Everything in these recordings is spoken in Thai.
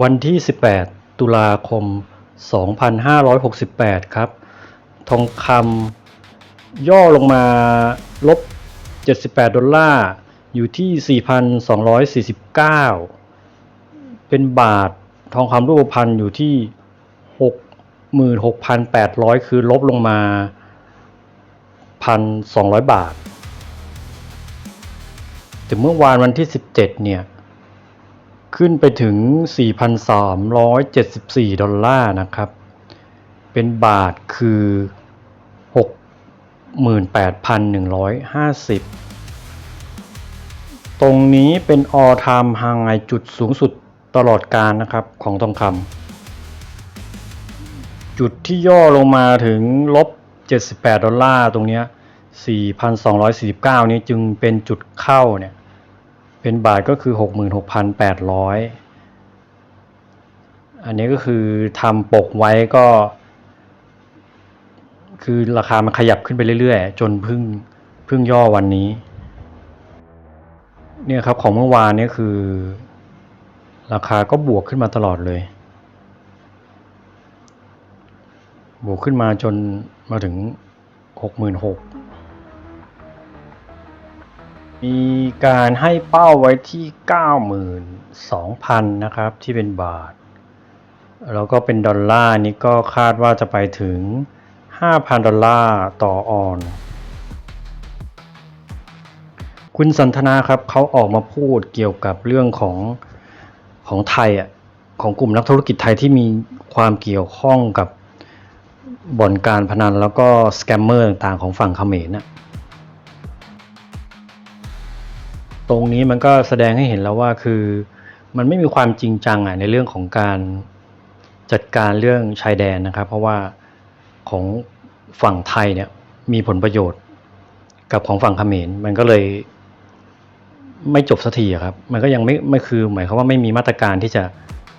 วันที่ 18 ตุลาคม 2568 ครับ ทองคำย่อลงมาลบ 78 ดอลลาร์ อยู่ที่ 4,249 เป็นบาท ทองคำรูปพรรณอยู่ที่ 66,800 คือลบลงมา 1,200 บาท แต่เมื่อวานวันที่ 17 เนี่ย ขึ้นไปถึง 4,374 ดอลลาร์นะครับ เป็นบาทคือ 68,150 ตรงนี้เป็น all time high จุดสูงสุดตลอดการนะครับของทองคำ จุดที่ย่อลงมาถึงลบ 78 ดอลลาร์ตรงนี้ 4,249 นี้จึงเป็นจุดเข้าเนี่ย เป็นบาทก็คือ 66,800 อันนี้ก็คือทำปกไว้ก็ คือราคามันขยับขึ้นไปเรื่อยๆ จนพึ่งพึ่งย่อวันนี้ เนี่ยครับของเมื่อวานนี่คือ ราคาก็บวกขึ้นมาตลอดเลย บวกขึ้นมาจนมาถึง 66,000 มีการให้เป้าไว้ที่ 92,000 นะครับ ที่เป็นบาท แล้วก็เป็นดอลลาร์นี่ก็คาดว่าจะไปถึง 5,000 ดอลลาร์ต่อออน คุณสันทนาครับเขาออกมาพูดเกี่ยวกับเรื่องของของไทยอะของกลุ่มนักธุรกิจไทยที่มีความเกี่ยวข้องกับบ่อนการพนันแล้วก็สแกมเมอร์ต่างๆของฝั่งเขมรน่ะ ตรงนี้มันก็แสดงให้เห็นแล้วว่าคือมันไม่มีความจริงจังอะในเรื่องของการจัดการเรื่องชายแดนนะครับ เพราะว่าของฝั่งไทยเนี่ยมีผลประโยชน์กับของฝั่งเขมรมันก็เลยไม่จบสักทีครับ มันก็ยังไม่ไม่คือหมายความว่าไม่มีมาตรการที่จะ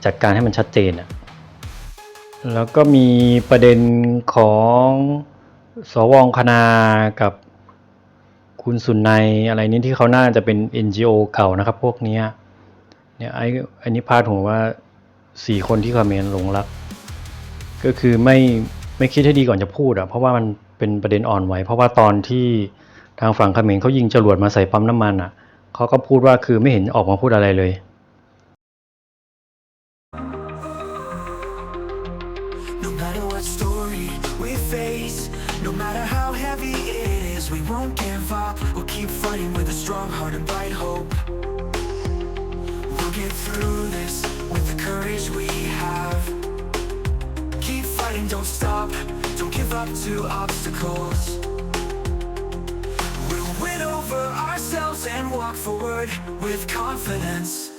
จัดการให้มันชัดเจนอะแล้วก็มีประเด็นของสวองคณากับ คุณสุนัยอะไรนี้ที่เขาน่าจะเป็น NGO เก่านะครับ พวกนี้เนี่ยไอ้อันนี้พาดหัวว่าสี่คนที่คอมเมนต์หลงรัก ก็คือไม่ไม่คิดให้ดีก่อนจะพูดอะเพราะว่ามันเป็นประเด็นอ่อนไหวเพราะว่าตอนที่ทางฝั่งเขมรเขายิงจรวดมาใส่ปั๊มน้ำมันอะเขาก็พูดว่าคือไม่เห็นออกมาพูดอะไรเลย what story we face, no matter how heavy it is, we won't give up. We'll keep fighting with a strong heart and bright hope. We'll get through this with the courage we have. Keep fighting, don't stop, don't give up to obstacles. We'll win over ourselves and walk forward with confidence.